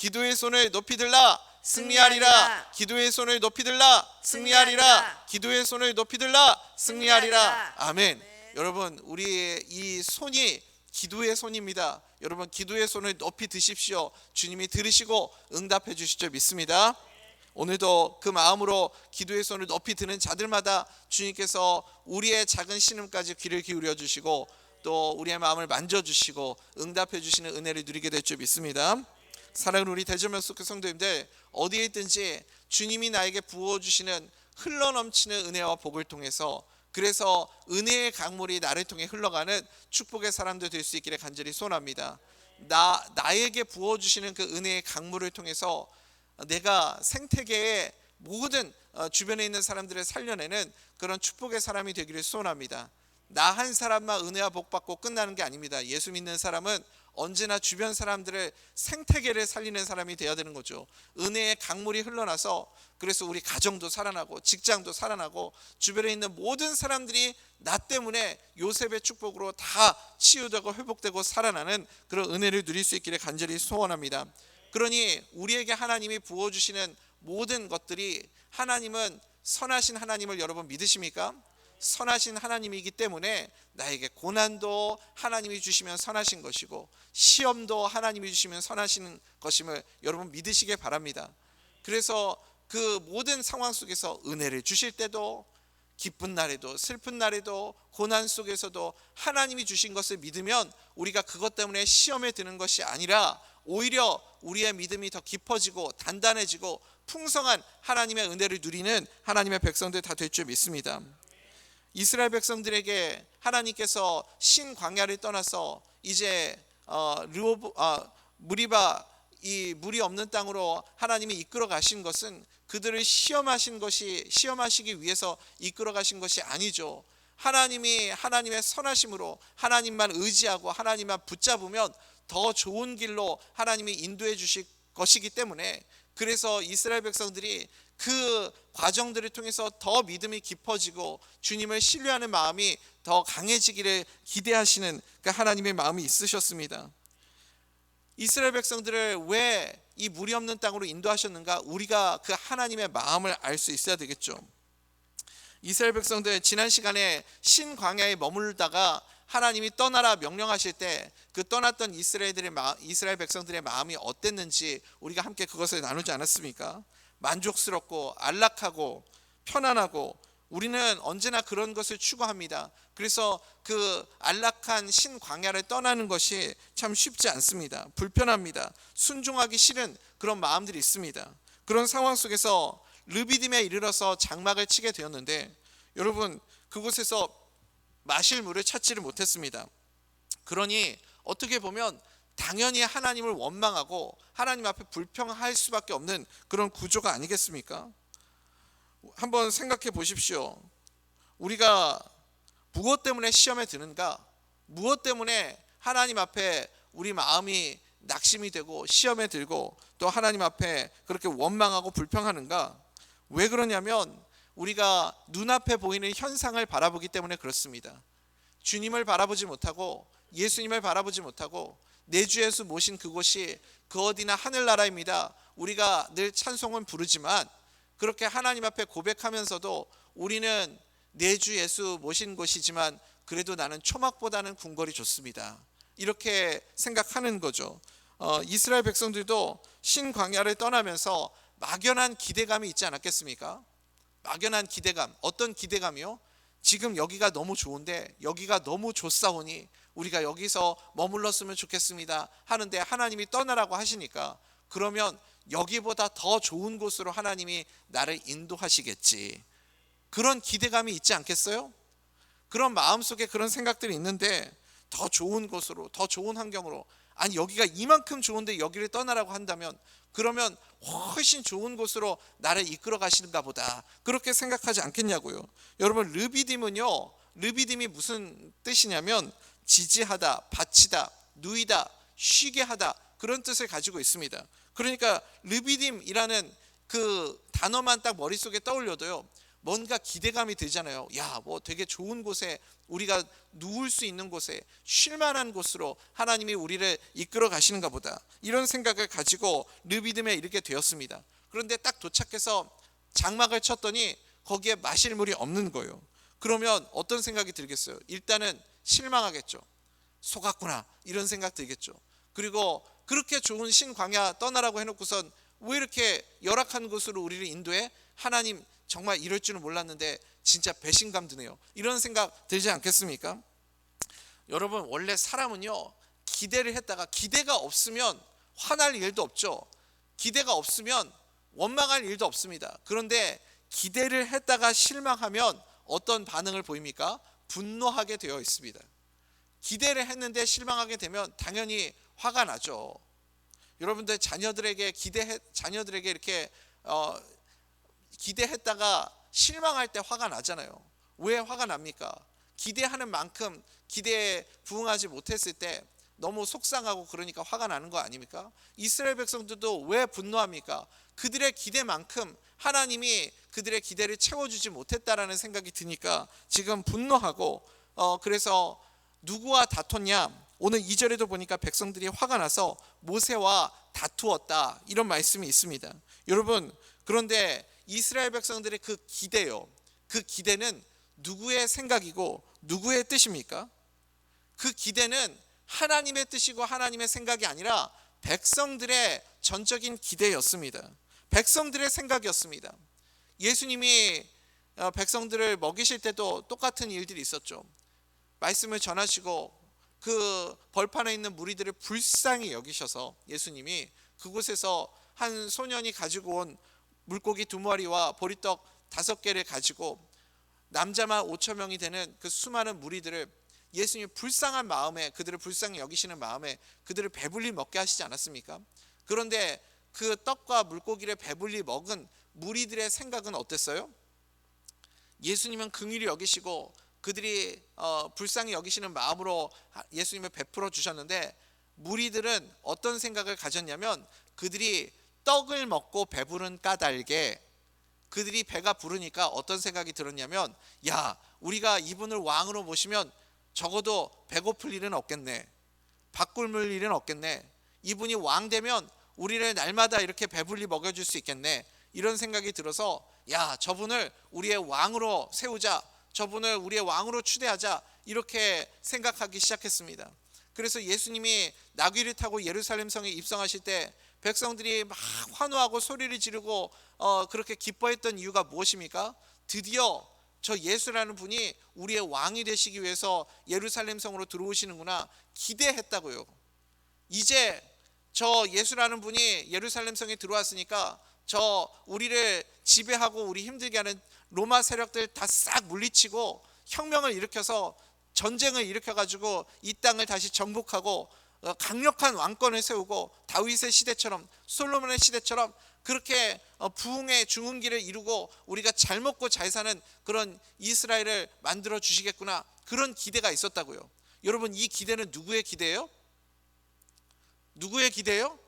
기도의 손을 높이 들라. 승리하리라. 기도의 손을 높이 들라. 승리하리라. 기도의 손을 높이 들라. 승리하리라. 아멘. 네. 여러분 우리의 이 손이 기도의 손입니다. 여러분 기도의 손을 높이 드십시오. 주님이 들으시고 응답해 줄 믿습니다. 오늘도 그 마음으로 기도의 손을 높이 드는 자들마다 주님께서 우리의 작은 신음까지 귀를 기울여 주시고 또 우리의 마음을 만져 주시고 응답해 주시는 은혜를 누리게 될 줄 믿습니다. 사랑하는 우리 속의 성도님들 어디에 있든지 주님이 나에게 부어 주시는 흘러 넘치는 은혜와 복을 통해서 그래서 은혜의 강물이 나를 통해 흘러가는 축복의 사람들 될 수 있기를 간절히 소원합니다. 나 나에게 부어 주시는 그 은혜의 강물을 통해서 내가 생태계의 모든 어, 주변에 있는 사람들을 살려내는 그런 축복의 사람이 되기를 소원합니다. 나 한 사람만 은혜와 복 받고 끝나는 게 아닙니다. 예수 믿는 사람은 언제나 주변 사람들을 생태계를 살리는 사람이 되어야 되는 거죠. 은혜의 강물이 흘러나서 그래서 우리 가정도 살아나고 직장도 살아나고 주변에 있는 모든 사람들이 나 때문에 요셉의 축복으로 다 치유되고 회복되고 살아나는 그런 은혜를 누릴 수 있기를 간절히 소원합니다. 그러니 우리에게 하나님이 부어 주시는 모든 것들이 하나님은 선하신 하나님을 여러분 믿으십니까? 선하신 하나님이기 때문에 나에게 고난도 하나님이 주시면 선하신 것이고 시험도 하나님이 주시면 선하신 것임을 여러분 믿으시길 바랍니다. 그래서 그 모든 상황 속에서 은혜를 주실 때도 기쁜 날에도 슬픈 날에도 고난 속에서도 하나님이 주신 것을 믿으면 우리가 그것 때문에 시험에 드는 것이 아니라 오히려 우리의 믿음이 더 깊어지고 단단해지고 풍성한 하나님의 은혜를 누리는 하나님의 백성들 다 될 줄 믿습니다. 이스라엘 백성들에게 하나님께서 신 광야를 떠나서 이제 어, 르오브 아, 무리바 이 물이 없는 땅으로 하나님이 이끌어 가신 것은 그들을 시험하신 것이 시험하시기 위해서 이끌어 가신 것이 아니죠. 하나님이 하나님의 선하심으로 하나님만 의지하고 하나님만 붙잡으면 더 좋은 길로 하나님이 인도해 주실 것이기 때문에 그래서 이스라엘 백성들이 그 과정들을 통해서 더 믿음이 깊어지고 주님을 신뢰하는 마음이 더 강해지기를 기대하시는 그 하나님의 마음이 있으셨습니다. 이스라엘 백성들을 왜 이 물이 없는 땅으로 인도하셨는가? 우리가 그 하나님의 마음을 알 수 있어야 되겠죠. 이스라엘 백성들 지난 시간에 신 광야에 머물다가 하나님이 떠나라 명령하실 때 그 떠났던 이스라엘들의 마, 이스라엘 백성들의 마음이 어땠는지 우리가 함께 그것을 나누지 않았습니까? 만족스럽고 안락하고 편안하고 우리는 언제나 그런 것을 추구합니다. 그래서 그 안락한 신 광야를 떠나는 것이 참 쉽지 않습니다. 불편합니다. 순종하기 싫은 그런 마음들이 있습니다. 그런 상황 속에서 르비딤에 이르러서 장막을 치게 되었는데 여러분 그곳에서 마실 물을 찾지를 못했습니다. 그러니 어떻게 보면 당연히 하나님을 원망하고 하나님 앞에 불평할 수밖에 없는 그런 구조가 아니겠습니까? 한번 생각해 보십시오. 우리가 무엇 때문에 시험에 드는가? 무엇 때문에 하나님 앞에 우리 마음이 낙심이 되고 시험에 들고 또 하나님 앞에 그렇게 원망하고 불평하는가? 왜 그러냐면 우리가 눈앞에 보이는 현상을 바라보기 때문에 그렇습니다. 주님을 바라보지 못하고 예수님을 바라보지 못하고 내주 예수 모신 그곳이 그 어디나 하늘나라입니다. 우리가 늘 찬송은 부르지만 그렇게 하나님 앞에 고백하면서도 우리는 내주 예수 모신 곳이지만 그래도 나는 초막보다는 궁궐이 좋습니다. 이렇게 생각하는 거죠. 어, 이스라엘 백성들도 신 광야를 떠나면서 막연한 기대감이 있지 않았겠습니까? 막연한 기대감. 어떤 기대감이요? 지금 여기가 너무 좋은데 여기가 너무 좋사오니 우리가 여기서 머물렀으면 좋겠습니다. 하는데 하나님이 떠나라고 하시니까 그러면 여기보다 더 좋은 곳으로 하나님이 나를 인도하시겠지. 그런 기대감이 있지 않겠어요? 그런 마음속에 그런 생각들이 있는데 더 좋은 곳으로 더 좋은 환경으로 아니 여기가 이만큼 좋은데 여기를 떠나라고 한다면 그러면 훨씬 좋은 곳으로 나를 이끌어 가시는가 보다 그렇게 생각하지 않겠냐고요 여러분 르비딤은요 르비딤이 무슨 뜻이냐면 지지하다 바치다 누이다 쉬게 하다 그런 뜻을 가지고 있습니다 그러니까 르비딤이라는 그 단어만 딱 머릿속에 떠올려도요 뭔가 기대감이 들잖아요. 야, 뭐 되게 좋은 곳에 우리가 누울 수 있는 곳에 쉴 만한 곳으로 하나님이 우리를 이끌어 가시는가 보다. 이런 생각을 가지고 르비딤에 이르게 되었습니다. 그런데 딱 도착해서 장막을 쳤더니 거기에 마실 물이 없는 거예요. 그러면 어떤 생각이 들겠어요? 일단은 실망하겠죠. 속았구나. 이런 생각 들겠죠. 그리고 그렇게 좋은 신광야 떠나라고 해놓고선 왜 이렇게 열악한 곳으로 우리를 인도해? 하나님 정말 이럴 줄은 몰랐는데 진짜 배신감 드네요. 이런 생각 들지 않겠습니까? 여러분 원래 사람은요 기대를 했다가 기대가 없으면 화날 일도 없죠. 기대가 없으면 원망할 일도 없습니다. 그런데 기대를 했다가 실망하면 어떤 반응을 보입니까? 분노하게 되어 있습니다. 기대를 했는데 실망하게 되면 당연히 화가 나죠. 여러분들 자녀들에게 기대 자녀들에게 이렇게 어, 기대했다가 실망할 때 화가 나잖아요. 왜 화가 납니까? 기대하는 만큼 기대에 부응하지 못했을 때 너무 속상하고 그러니까 화가 나는 거 아닙니까? 이스라엘 백성들도 왜 분노합니까? 그들의 기대만큼 하나님이 그들의 기대를 채워주지 못했다라는 생각이 드니까 지금 분노하고 어 그래서 누구와 다퉜냐? 오늘 2절에도 보니까 백성들이 화가 나서 모세와 다투었다 이런 말씀이 있습니다. 여러분 그런데 이스라엘 백성들의 그 기대요. 그 기대는 누구의 생각이고 누구의 뜻입니까? 그 기대는 하나님의 뜻이고 하나님의 생각이 아니라 백성들의 전적인 기대였습니다. 백성들의 생각이었습니다. 예수님이 어, 백성들을 먹이실 때도 똑같은 일들이 있었죠. 말씀을 전하시고 그 벌판에 있는 무리들을 불쌍히 여기셔서 예수님이 그곳에서 한 소년이 가지고 온 물고기 두 마리와 보리떡 다섯 개를 가지고 남자만 5천 명이 되는 그 수많은 무리들을 예수님이 불쌍한 마음에 그들을 불쌍히 여기시는 마음에 그들을 배불리 먹게 하시지 않았습니까? 그런데 그 떡과 물고기를 배불리 먹은 무리들의 생각은 어땠어요? 예수님은 긍휼히 여기시고 그들이 어, 불쌍히 여기시는 마음으로 예수님을 베풀어 주셨는데 무리들은 어떤 생각을 가졌냐면 그들이 떡을 먹고 배부른 까닭에 그들이 배가 부르니까 어떤 생각이 들었냐면 야 우리가 이분을 왕으로 모시면 적어도 배고플 일은 없겠네 바꿀 물 일은 없겠네 이분이 왕 되면 우리를 날마다 이렇게 배불리 먹여줄 수 있겠네 이런 생각이 들어서 야 저분을 우리의 왕으로 세우자 저분을 우리의 왕으로 추대하자 이렇게 생각하기 시작했습니다 그래서 예수님이 나귀를 타고 예루살렘 성에 입성하실 때 백성들이 막 환호하고 소리를 지르고 어, 그렇게 기뻐했던 이유가 무엇입니까? 드디어 저 예수라는 분이 우리의 왕이 되시기 위해서 예루살렘 성으로 들어오시는구나 기대했다고요. 이제 저 예수라는 분이 예루살렘 성에 들어왔으니까 저 우리를 지배하고 우리 힘들게 하는 로마 세력들 다 싹 물리치고 혁명을 일으켜서 전쟁을 일으켜 가지고 이 땅을 다시 정복하고 어, 강력한 왕권을 세우고 다윗의 시대처럼 솔로몬의 시대처럼 그렇게 어, 부흥의 중흥기를 이루고 우리가 잘 먹고 잘 사는 그런 이스라엘을 만들어 주시겠구나 그런 기대가 있었다고요. 여러분 이 기대는 누구의 기대예요? 누구의 기대예요?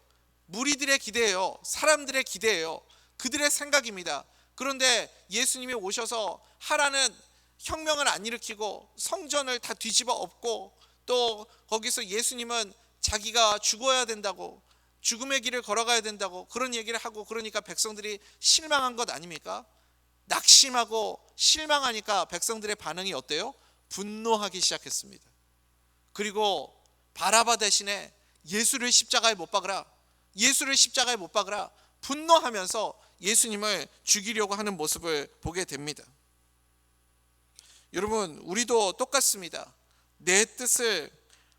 무리들의 기대예요. 사람들의 기대예요. 그들의 생각입니다. 그런데 예수님이 오셔서 하라는 혁명을 안 일으키고 성전을 다 뒤집어 엎고 또 거기서 예수님은 자기가 죽어야 된다고 죽음의 길을 걸어가야 된다고 그런 얘기를 하고 그러니까 백성들이 실망한 것 아닙니까? 낙심하고 실망하니까 백성들의 반응이 어때요? 분노하기 시작했습니다. 그리고 바라바 대신에 예수를 십자가에 못 박으라. 예수를 십자가에 못 박으라. 분노하면서 예수님을 죽이려고 하는 모습을 보게 됩니다. 여러분, 우리도 똑같습니다. 내 뜻을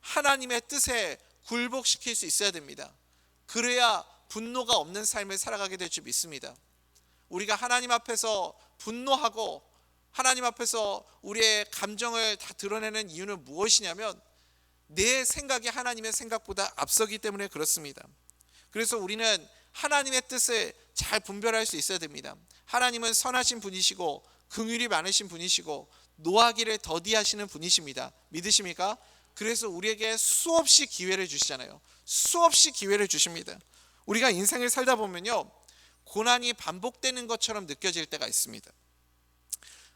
하나님의 뜻에 굴복시킬 수 있어야 됩니다. 그래야 분노가 없는 삶을 살아가게 될 줄 믿습니다. 우리가 하나님 앞에서 분노하고 하나님 앞에서 우리의 감정을 다 드러내는 이유는 무엇이냐면 내 생각이 하나님의 생각보다 앞서기 때문에 그렇습니다. 그래서 우리는 하나님의 뜻을 잘 분별할 수 있어야 됩니다. 하나님은 선하신 분이시고 긍휼이 많으신 분이시고 노하기를 더디하시는 분이십니다. 믿으십니까? 그래서 우리에게 수없이 기회를 주시잖아요. 수없이 기회를 주십니다. 우리가 인생을 살다 보면요. 고난이 반복되는 것처럼 느껴질 때가 있습니다.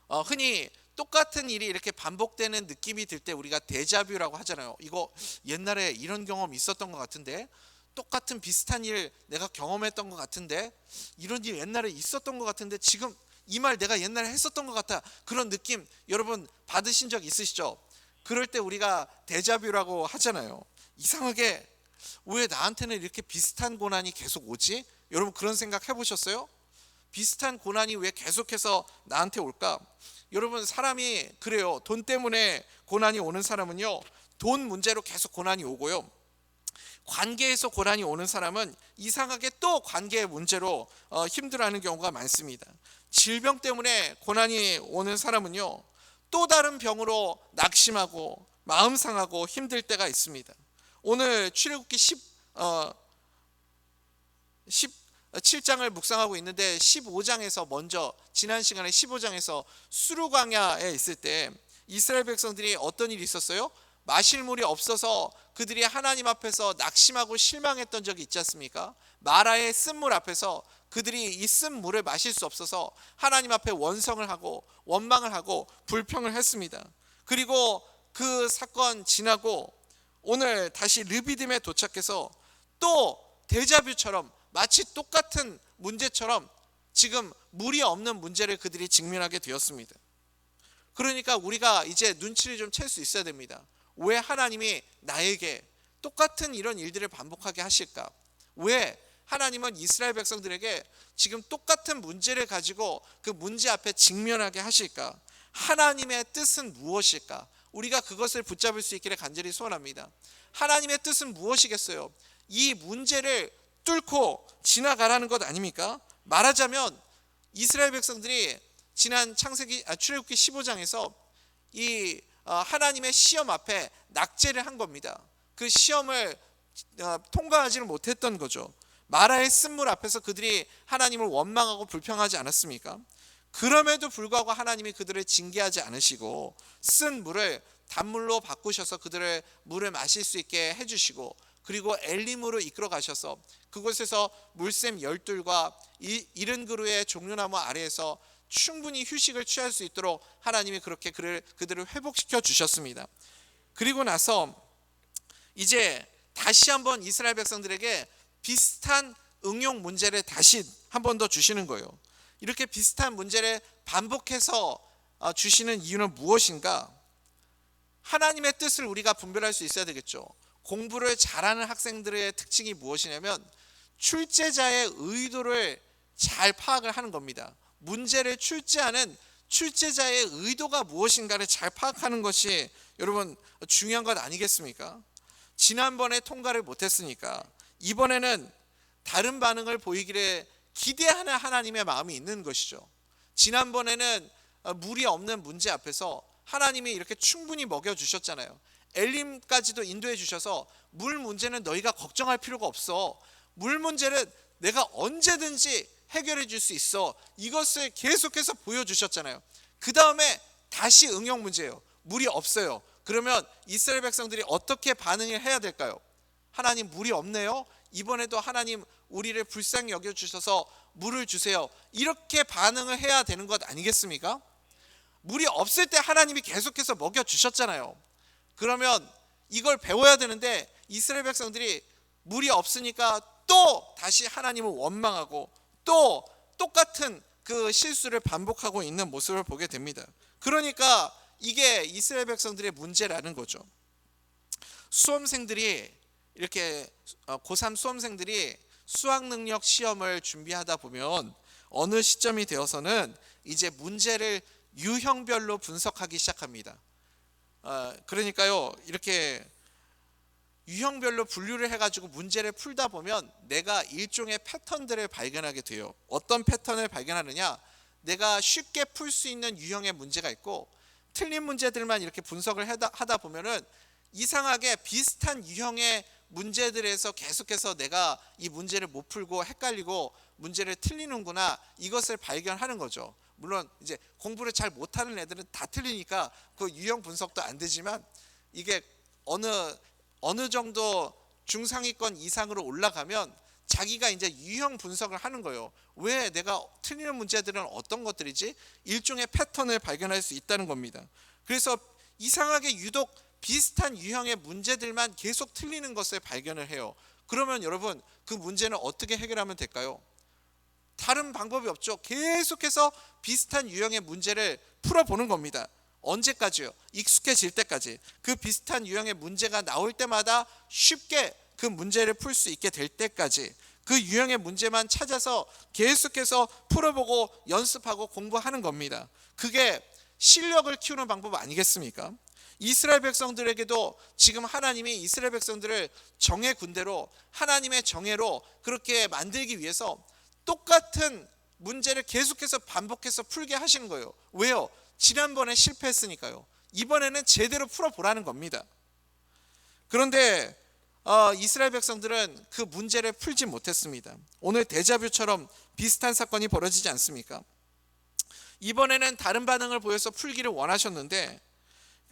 어, 흔히 똑같은 일이 이렇게 반복되는 느낌이 들 때 우리가 데자뷰라고 하잖아요. 이거 옛날에 이런 경험 있었던 것 같은데 똑같은 비슷한 일 내가 경험했던 것 같은데 이런 일 옛날에 있었던 것 같은데 지금 이 말 내가 옛날에 했었던 것 같아 그런 느낌 여러분 받으신 적 있으시죠? 그럴 때 우리가 데자뷰라고 하잖아요. 이상하게 왜 나한테는 이렇게 비슷한 고난이 계속 오지? 여러분 그런 생각 해보셨어요? 비슷한 고난이 왜 계속해서 나한테 올까? 여러분 사람이 그래요. 돈 때문에 고난이 오는 사람은요. 돈 문제로 계속 고난이 오고요. 관계에서 고난이 오는 사람은 이상하게 또 관계의 문제로 어, 힘들어하는 경우가 많습니다. 질병 때문에 고난이 오는 사람은요. 또 다른 병으로 낙심하고 마음 상하고 힘들 때가 있습니다. 오늘 출애굽기 10 어, 17장을 묵상하고 있는데 15장에서 먼저 지난 시간에 15장에서 수르 광야에 있을 때 이스라엘 백성들이 어떤 일이 있었어요? 마실 물이 없어서 그들이 하나님 앞에서 낙심하고 실망했던 적이 있지 않습니까? 마라의 쓴물 앞에서 그들이 이 쓴 물을 마실 수 없어서 하나님 앞에 원성을 하고 원망을 하고 불평을 했습니다. 그리고 그 사건 지나고 오늘 다시 르비딤에 도착해서 또 데자뷰처럼 마치 똑같은 문제처럼 지금 물이 없는 문제를 그들이 직면하게 되었습니다. 그러니까 우리가 이제 눈치를 좀 챌 수 있어야 됩니다. 왜 하나님이 나에게 똑같은 이런 일들을 반복하게 하실까? 왜 하나님은 이스라엘 백성들에게 지금 똑같은 문제를 가지고 그 문제 앞에 직면하게 하실까? 하나님의 뜻은 무엇일까? 우리가 그것을 붙잡을 수 있기를 간절히 소원합니다. 하나님의 뜻은 무엇이겠어요? 이 문제를 뚫고 지나가라는 것 아닙니까? 말하자면 이스라엘 백성들이 지난 창세기 아, 출애굽기 15장에서 이 어, 하나님의 시험 앞에 낙제를 한 겁니다. 그 시험을 어, 통과하지를 못했던 거죠. 마라의 쓴물 앞에서 그들이 하나님을 원망하고 불평하지 않았습니까? 그럼에도 불구하고 하나님이 그들을 징계하지 않으시고 쓴 물을 단물로 바꾸셔서 그들을 물을 마실 수 있게 해주시고 그리고 엘림으로 이끌어 가셔서 그곳에서 물샘 열둘과 이른 그루의 종려나무 아래에서 충분히 휴식을 취할 수 있도록 하나님이 그렇게 그를 그들을 회복시켜 주셨습니다. 그리고 나서 이제 다시 한번 이스라엘 백성들에게 비슷한 응용 문제를 다시 한 번 더 주시는 거예요. 이렇게 비슷한 문제를 반복해서 어, 주시는 이유는 무엇인가? 하나님의 뜻을 우리가 분별할 수 있어야 되겠죠. 공부를 잘하는 학생들의 특징이 무엇이냐면 출제자의 의도를 잘 파악을 하는 겁니다. 문제를 출제하는 출제자의 의도가 무엇인가를 잘 파악하는 것이 여러분 중요한 것 아니겠습니까? 지난번에 통과를 못했으니까 이번에는 다른 반응을 보이기를 기대하는 하나님의 마음이 있는 것이죠. 지난번에는 물이 없는 문제 앞에서 하나님이 이렇게 충분히 먹여 주셨잖아요. 엘림까지도 인도해 주셔서 물 문제는 너희가 걱정할 필요가 없어. 물 문제는 내가 언제든지 해결해 줄 수 있어. 이것을 계속해서 보여주셨잖아요. 그 다음에 다시 응용 문제예요. 물이 없어요. 그러면 이스라엘 백성들이 어떻게 반응을 해야 될까요? 하나님 물이 없네요. 이번에도 하나님 우리를 불쌍히 여겨 주셔서 물을 주세요. 이렇게 반응을 해야 되는 것 아니겠습니까? 물이 없을 때 하나님이 계속해서 먹여 주셨잖아요. 그러면 이걸 배워야 되는데 이스라엘 백성들이 물이 없으니까 또 다시 하나님을 원망하고 또 똑같은 그 실수를 반복하고 있는 모습을 보게 됩니다. 그러니까 이게 이스라엘 백성들의 문제라는 거죠. 수험생들이 이렇게 어, 고3 수험생들이 수학 능력 시험을 준비하다 보면 어느 시점이 되어서는 이제 문제를 유형별로 분석하기 시작합니다. 어, 그러니까요 이렇게 유형별로 분류를 해가지고 문제를 풀다 보면 내가 일종의 패턴들을 발견하게 돼요. 어떤 패턴을 발견하느냐? 내가 쉽게 풀 수 있는 유형의 문제가 있고 틀린 문제들만 이렇게 분석을 하다 보면은 이상하게 비슷한 유형의 문제들에서 계속해서 내가 이 문제를 못 풀고 헷갈리고 문제를 틀리는구나 이것을 발견하는 거죠. 물론 이제 공부를 잘 못하는 애들은 다 틀리니까 그 유형 분석도 안 되지만 이게 어느 어느 정도 중상위권 이상으로 올라가면 자기가 이제 유형 분석을 하는 거예요. 왜 내가 틀리는 문제들은 어떤 것들이지? 일종의 패턴을 발견할 수 있다는 겁니다. 그래서 이상하게 유독 비슷한 유형의 문제들만 계속 틀리는 것을 발견을 해요. 그러면 여러분 그 문제는 어떻게 해결하면 될까요? 다른 방법이 없죠. 계속해서 비슷한 유형의 문제를 풀어보는 겁니다. 언제까지요? 익숙해질 때까지. 그 비슷한 유형의 문제가 나올 때마다 쉽게 그 문제를 풀 수 있게 될 때까지 그 유형의 문제만 찾아서 계속해서 풀어보고 연습하고 공부하는 겁니다. 그게 실력을 키우는 방법 아니겠습니까? 이스라엘 백성들에게도 지금 하나님이 이스라엘 백성들을 정의 군대로 하나님의 정의로 그렇게 만들기 위해서 똑같은 문제를 계속해서 반복해서 풀게 하시는 거예요. 왜요? 지난번에 실패했으니까요. 이번에는 제대로 풀어보라는 겁니다. 그런데 어, 이스라엘 백성들은 그 문제를 풀지 못했습니다. 오늘 데자뷰처럼 비슷한 사건이 벌어지지 않습니까? 이번에는 다른 반응을 보여서 풀기를 원하셨는데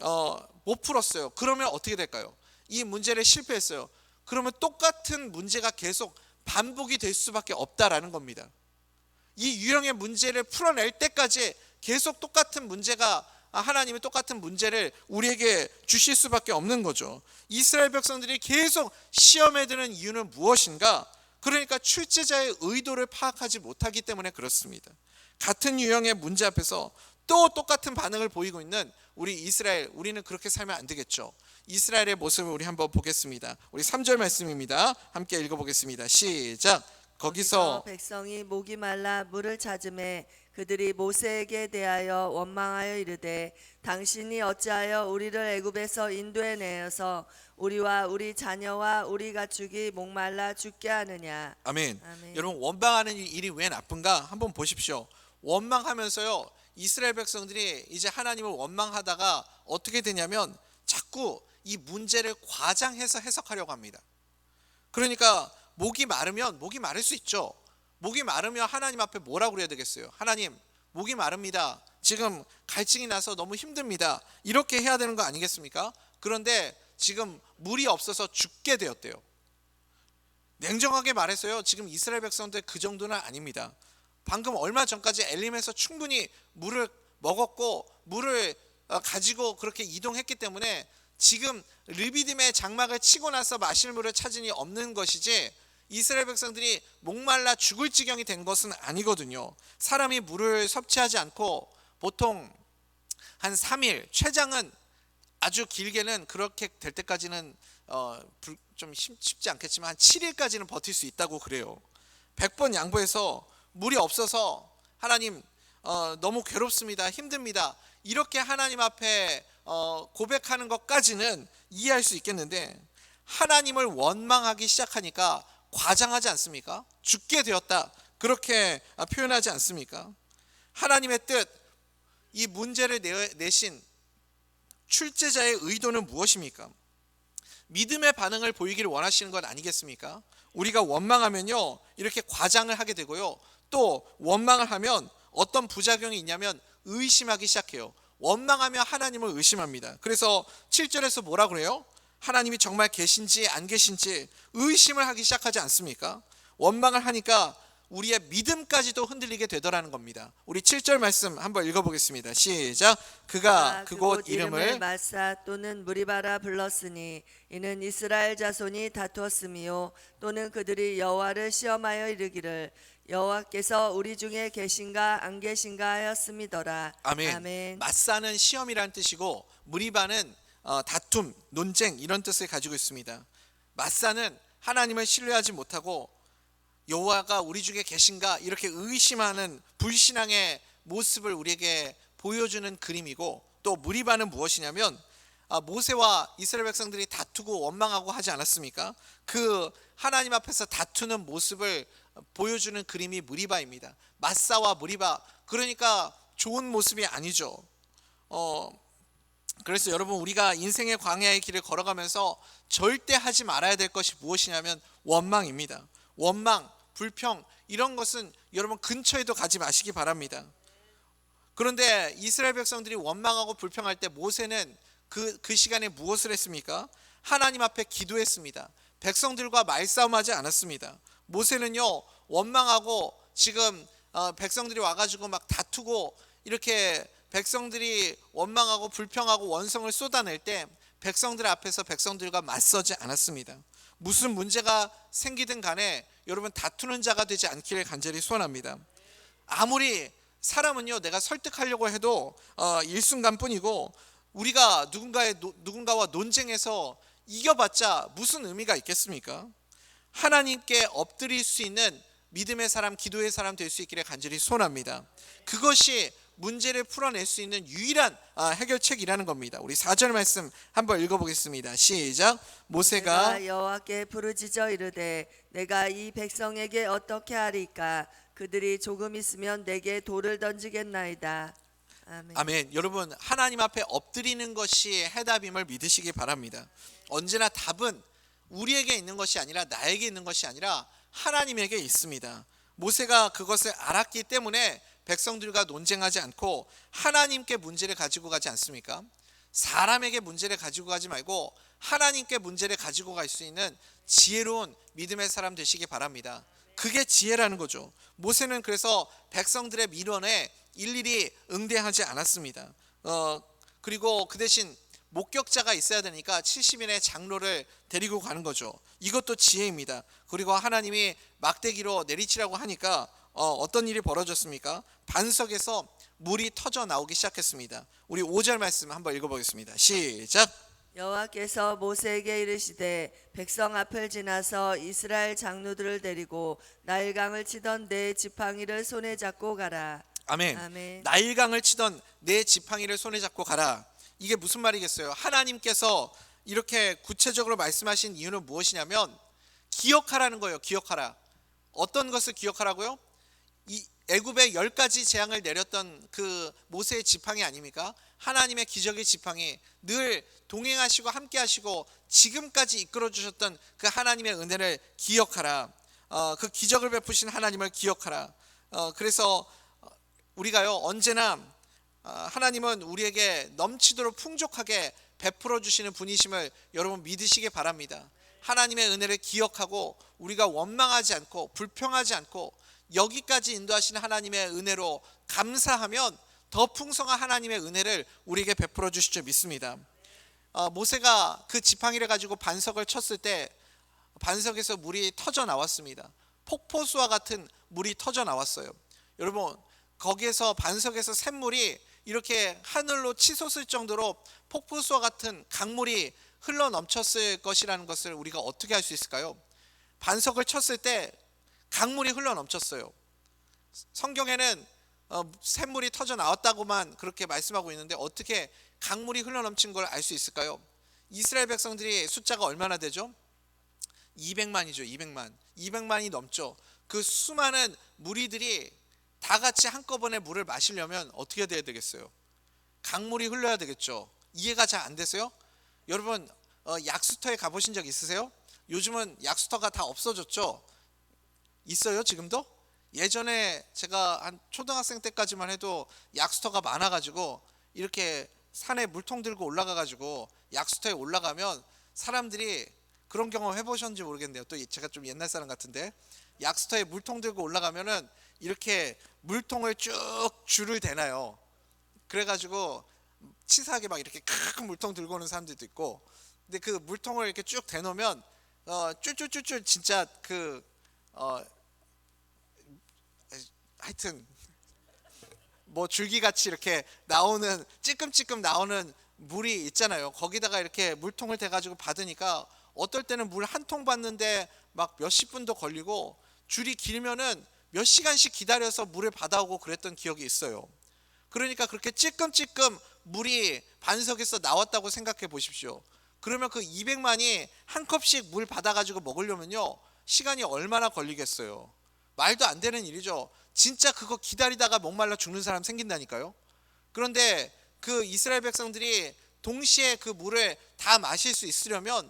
어, 못 풀었어요. 그러면 어떻게 될까요? 이 문제를 실패했어요. 그러면 똑같은 문제가 계속 반복이 될 수밖에 없다라는 겁니다. 이 유형의 문제를 풀어낼 때까지 계속 똑같은 문제가 아, 하나님이 똑같은 문제를 우리에게 주실 수밖에 없는 거죠. 이스라엘 백성들이 계속 시험에 드는 이유는 무엇인가? 그러니까 출제자의 의도를 파악하지 못하기 때문에 그렇습니다. 같은 유형의 문제 앞에서 또 똑같은 반응을 보이고 있는 우리 이스라엘 우리는 그렇게 살면 안 되겠죠. 이스라엘의 모습을 우리 한번 보겠습니다. 우리 3절 말씀입니다. 함께 읽어 보겠습니다. 시작. 거기서 백성이 목이 말라 물을 찾음에 그들이 모세에게 대하여 원망하여 이르되 당신이 어찌하여 우리를 애굽에서 인도해 내어서 우리와 우리 자녀와 우리 가축이 목말라 죽게 하느냐 아멘. 아멘. 여러분 원망하는 일이 왜 나쁜가? 한번 보십시오. 원망하면서요. 이스라엘 백성들이 이제 하나님을 원망하다가 어떻게 되냐면 자꾸 이 문제를 과장해서 해석하려고 합니다. 그러니까 목이 마르면 목이 마를 수 있죠. 목이 마르면 하나님 앞에 뭐라고 그래야 되겠어요? 하나님, 목이 마릅니다. 지금 갈증이 나서 너무 힘듭니다. 이렇게 해야 되는 거 아니겠습니까? 그런데 지금 물이 없어서 죽게 되었대요. 냉정하게 말해서요. 지금 이스라엘 백성들 그 정도는 아닙니다. 방금 얼마 전까지 엘림에서 충분히 물을 먹었고 물을 어, 가지고 그렇게 이동했기 때문에 지금 르비딤의 장막을 치고 나서 마실 물을 찾으니 없는 것이지 이스라엘 백성들이 목말라 죽을 지경이 된 것은 아니거든요. 사람이 물을 섭취하지 않고 보통 한 3일 최장은 아주 길게는 그렇게 될 때까지는 어, 불- 좀 쉽- 쉽지 않겠지만 한 7일까지는 버틸 수 있다고 그래요. 100번 양보해서 물이 없어서 하나님 어, 너무 괴롭습니다. 힘듭니다. 이렇게 하나님 앞에 어, 고백하는 것까지는 이해할 수 있겠는데 하나님을 원망하기 시작하니까 과장하지 않습니까? 죽게 되었다. 그렇게 아, 표현하지 않습니까? 하나님의 뜻, 이 문제를 내- 내신 출제자의 의도는 무엇입니까? 믿음의 반응을 보이기를 원하시는 것 아니겠습니까? 우리가 원망하면요 이렇게 과장을 하게 되고요 또 원망을 하면 어떤 부작용이 있냐면 의심하기 시작해요. 원망하면 하나님을 의심합니다. 그래서 7절에서 뭐라 그래요? 하나님이 정말 계신지 안 계신지 의심을 하기 시작하지 않습니까? 원망을 하니까 우리의 믿음까지도 흔들리게 되더라는 겁니다. 우리 7절 말씀 한번 읽어보겠습니다. 시작. 그가 아, 그곳 이름을 마사 또는 무리바라 불렀으니 이는 이스라엘 자손이 다투었음이요. 또는 그들이 여호와를 시험하여 이르기를 여호와께서 우리 중에 계신가 안 계신가 하였음이더라 아멘. 맞사는 시험이라는 뜻이고 무리바는 어, 다툼, 논쟁 이런 뜻을 가지고 있습니다. 맞사는 하나님을 신뢰하지 못하고 여호와가 우리 중에 계신가 이렇게 의심하는 불신앙의 모습을 우리에게 보여주는 그림이고 또 무리바는 무엇이냐면 아, 모세와 이스라엘 백성들이 다투고 원망하고 하지 않았습니까? 그 하나님 앞에서 다투는 모습을 보여주는 그림이 무리바입니다. 마사와 무리바 그러니까 좋은 모습이 아니죠. 어 그래서 여러분 우리가 인생의 광야의 길을 걸어가면서 절대 하지 말아야 될 것이 무엇이냐면 원망입니다. 원망, 불평 이런 것은 여러분 근처에도 가지 마시기 바랍니다. 그런데 이스라엘 백성들이 원망하고 불평할 때 모세는 그, 그 시간에 무엇을 했습니까? 하나님 앞에 기도했습니다. 백성들과 말싸움하지 않았습니다. 모세는요 원망하고 지금 어, 백성들이 와가지고 막 다투고 이렇게 백성들이 원망하고 불평하고 원성을 쏟아낼 때 백성들 앞에서 백성들과 맞서지 않았습니다. 무슨 문제가 생기든 간에 여러분 다투는 자가 되지 않기를 간절히 소원합니다. 아무리 사람은요 내가 설득하려고 해도 어, 일순간뿐이고 우리가 누군가의 노- 누군가와 논쟁해서 이겨봤자 무슨 의미가 있겠습니까? 하나님께 엎드릴 수 있는 믿음의 사람, 기도의 사람 될 수 있기를 간절히 소원합니다. 그것이 문제를 풀어낼 수 있는 유일한 아, 해결책이라는 겁니다. 우리 4절 말씀 한번 읽어보겠습니다. 시작. 모세가 여호와께 부르짖어 이르되 내가 이 백성에게 어떻게 하리까 그들이 조금 있으면 내게 돌을 던지겠나이다. 아멘. 아멘. 여러분 하나님 앞에 엎드리는 것이 해답임을 믿으시기 바랍니다. 언제나 답은 우리에게 있는 것이 아니라 나에게 있는 것이 아니라 하나님에게 있습니다. 모세가 그것을 알았기 때문에 백성들과 논쟁하지 않고 하나님께 문제를 가지고 가지 않습니까? 사람에게 문제를 가지고 가지 말고 하나님께 문제를 가지고 갈 수 있는 지혜로운 믿음의 사람 되시기 바랍니다. 그게 지혜라는 거죠. 모세는 그래서 백성들의 밀원에 일일이 응대하지 않았습니다. 어, 그리고 그 대신 목격자가 있어야 되니까 70인의 장로를 데리고 가는 거죠. 이것도 지혜입니다. 그리고 하나님이 막대기로 내리치라고 하니까 어, 어떤 일이 벌어졌습니까? 반석에서 물이 터져 나오기 시작했습니다. 우리 5절 말씀 한번 읽어보겠습니다. 시작. 여호와께서 모세에게 이르시되 백성 앞을 지나서 이스라엘 장로들을 데리고 나일강을 치던 내 지팡이를 손에 잡고 가라. 아멘. 아멘. 나일강을 치던 내 지팡이를 손에 잡고 가라. 이게 무슨 말이겠어요? 하나님께서 이렇게 구체적으로 말씀하신 이유는 무엇이냐면 기억하라는 거예요. 기억하라. 어떤 것을 기억하라고요? 이 애굽에 열 가지 재앙을 내렸던 그 모세의 지팡이 아닙니까? 하나님의 기적의 지팡이 늘 동행하시고 함께하시고 지금까지 이끌어 주셨던 그 하나님의 은혜를 기억하라. 어, 그 기적을 베푸신 하나님을 기억하라. 어, 그래서 우리가요 언제나 어, 하나님은 우리에게 넘치도록 풍족하게 베풀어 주시는 분이심을 여러분 믿으시기 바랍니다. 하나님의 은혜를 기억하고 우리가 원망하지 않고 불평하지 않고 여기까지 인도하시는 하나님의 은혜로 감사하면 더 풍성한 하나님의 은혜를 우리에게 베풀어 주실 줄 믿습니다. 어, 모세가 그 지팡이를 가지고 반석을 쳤을 때 반석에서 물이 터져 나왔습니다. 폭포수와 같은 물이 터져 나왔어요. 여러분 거기에서 반석에서 샘물이 이렇게 하늘로 치솟을 정도로 폭포수와 같은 강물이 흘러 넘쳤을 것이라는 것을 우리가 어떻게 할 수 있을까요? 반석을 쳤을 때 강물이 흘러 넘쳤어요. 성경에는 어, 샘물이 터져 나왔다고만 그렇게 말씀하고 있는데 어떻게 강물이 흘러 넘친 걸 알 수 있을까요? 이스라엘 백성들이 숫자가 얼마나 되죠? 200만이죠. 200만. 200만이 넘죠. 그 수많은 무리들이 다 같이 한꺼번에 물을 마시려면 어떻게 돼야 되겠어요? 강물이 흘러야 되겠죠. 이해가 잘 안 되세요? 여러분 어, 약수터에 가보신 적 있으세요? 요즘은 약수터가 다 없어졌죠. 있어요 지금도? 예전에 제가 한 초등학생 때까지만 해도 약수터가 많아가지고 이렇게 산에 물통 들고 올라가가지고 약수터에 올라가면 사람들이 그런 경험 해보셨는지 모르겠네요. 또 제가 좀 옛날 사람 같은데 약수터에 물통 들고 올라가면은 이렇게 물통을 쭉 줄을 대나요. 그래가지고 치사하게 막 이렇게 큰 물통 들고 오는 사람들도 있고, 근데 그 물통을 이렇게 쭉 대놓으면 어 쭈쭈쭈쭈 진짜 그 어 하여튼 뭐 줄기같이 이렇게 나오는 찔끔찔끔 나오는 물이 있잖아요. 거기다가 이렇게 물통을 대가지고 받으니까 어떨 때는 물 한 통 받는데 막 몇십 분도 걸리고 줄이 길면은 몇 시간씩 기다려서 물을 받아오고 그랬던 기억이 있어요. 그러니까 그렇게 찔끔찔끔 물이 반석에서 나왔다고 생각해 보십시오. 그러면 그 200만이 한 컵씩 물 받아가지고 먹으려면요 시간이 얼마나 걸리겠어요. 말도 안 되는 일이죠. 진짜 그거 기다리다가 목말라 죽는 사람 생긴다니까요. 그런데 그 이스라엘 백성들이 동시에 그 물을 다 마실 수 있으려면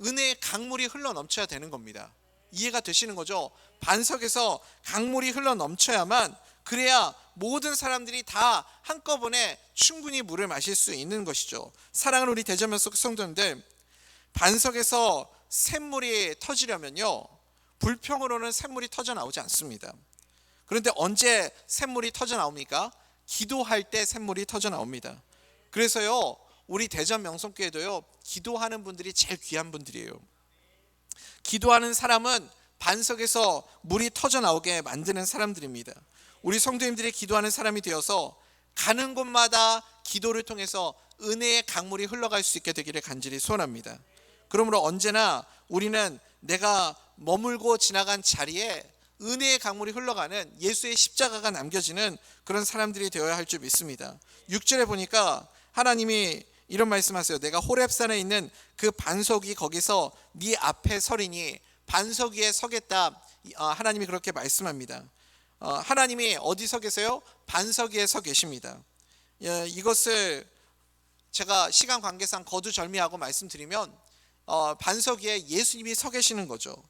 은혜의 강물이 흘러 넘쳐야 되는 겁니다. 이해가 되시는 거죠? 반석에서 강물이 흘러 넘쳐야만 그래야 모든 사람들이 다 한꺼번에 충분히 물을 마실 수 있는 것이죠. 사랑하는 우리 대전면 속 성도님들, 반석에서 샘물이 터지려면요, 불평으로는 샘물이 터져 나오지 않습니다. 그런데 언제 샘물이 터져 나옵니까? 기도할 때 샘물이 터져 나옵니다. 그래서요, 우리 대전 명성교회도요, 기도하는 분들이 제일 귀한 분들이에요. 기도하는 사람은 반석에서 물이 터져 나오게 만드는 사람들입니다. 우리 성도님들이 기도하는 사람이 되어서 가는 곳마다 기도를 통해서 은혜의 강물이 흘러갈 수 있게 되기를 간절히 소원합니다. 그러므로 언제나 우리는 내가 머물고 지나간 자리에 은혜의 강물이 흘러가는 예수의 십자가가 남겨지는 그런 사람들이 되어야 할 줄 믿습니다. 6절에 보니까 하나님이 이런 말씀하세요. 내가 호렙산에 있는 그 반석 이 거기서 네 앞에 서리니 반석 위에 서겠다. 어, 하나님이 그렇게 말씀합니다. 어, 하나님이 어디 서 계세요? 반석 위에 서 계십니다. 예, 이것을 제가 시간 관계상 거두절미하고 말씀드리면 어, 반석 위에 예수님이 서 계시는 거죠.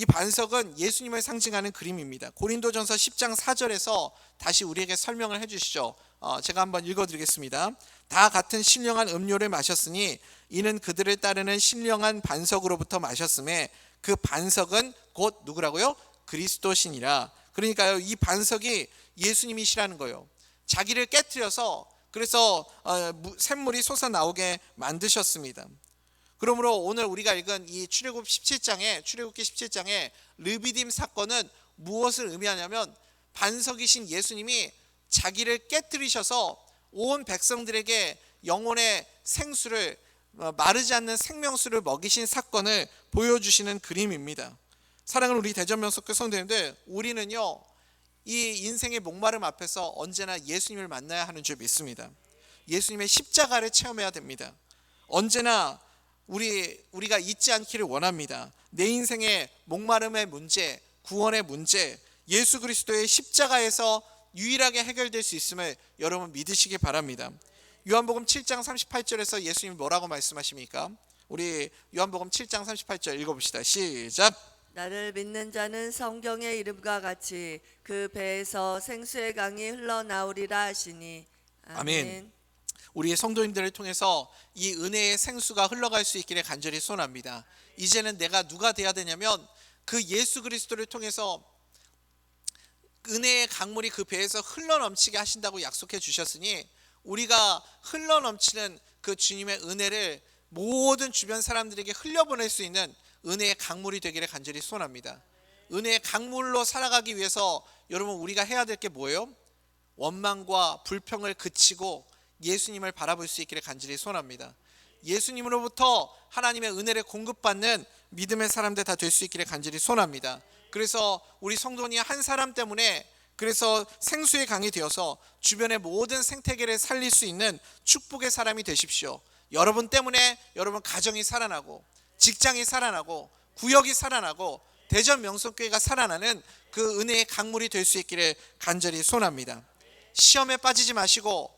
이 반석은 예수님을 상징하는 그림입니다. 고린도전서 10장 4절에서 다시 우리에게 설명을 해주시죠. 어, 제가 한번 읽어드리겠습니다. 다 같은 신령한 음료를 마셨으니 이는 그들을 따르는 신령한 반석으로부터 마셨음에 그 반석은 곧 누구라고요? 그리스도시니라. 그러니까요, 이 반석이 예수님이시라는 거예요. 자기를 깨뜨려서 그래서 어, 무- 샘물이 솟아 나오게 만드셨습니다. 그러므로 오늘 우리가 읽은 이 출애굽 17장에 출애굽기 17장에 르비딤 사건은 무엇을 의미하냐면 반석이신 예수님이 자기를 깨뜨리셔서 온 백성들에게 영혼의 생수를 어, 마르지 않는 생명수를 먹이신 사건을 보여주시는 그림입니다. 사랑하는 우리 대전명석교 성도님들, 우리는요 이 인생의 목마름 앞에서 언제나 예수님을 만나야 하는 줄 믿습니다. 예수님의 십자가를 체험해야 됩니다. 언제나 우리 우리가 잊지 않기를 원합니다. 내 인생의 목마름의 문제, 구원의 문제, 예수 그리스도의 십자가에서 유일하게 해결될 수 있음을 여러분 믿으시기 바랍니다. 요한복음 7장 38절에서 예수님이 뭐라고 말씀하십니까? 우리 요한복음 7장 38절 읽어봅시다. 시작. 나를 믿는 자는 성경의 이름과 같이 그 배에서 생수의 강이 흘러나오리라 하시니 아멘. 우리의 성도님들을 통해서 이 은혜의 생수가 흘러갈 수 있기를 간절히 소원합니다. 이제는 내가 누가 돼야 되냐면 그 예수 그리스도를 통해서 은혜의 강물이 그 배에서 흘러 넘치게 하신다고 약속해 주셨으니 우리가 흘러 넘치는 그 주님의 은혜를 모든 주변 사람들에게 흘려보낼 수 있는 은혜의 강물이 되기를 간절히 소원합니다. 은혜의 강물로 살아가기 위해서 여러분 우리가 해야 될 게 뭐예요? 원망과 불평을 그치고 예수님을 바라볼 수 있기를 간절히 소원합니다. 예수님으로부터 하나님의 은혜를 공급받는 믿음의 사람들 다 될 수 있기를 간절히 소원합니다. 그래서 우리 성도니 한 사람 때문에 그래서 생수의 강이 되어서 주변의 모든 생태계를 살릴 수 있는 축복의 사람이 되십시오. 여러분 때문에 여러분 가정이 살아나고 직장이 살아나고 구역이 살아나고 대전 명성교회가 살아나는 그 은혜의 강물이 될 수 있기를 간절히 소원합니다. 시험에 빠지지 마시고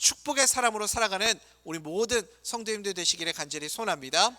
축복의 사람으로 살아가는 우리 모든 성도님들 되시기를 간절히 소원합니다.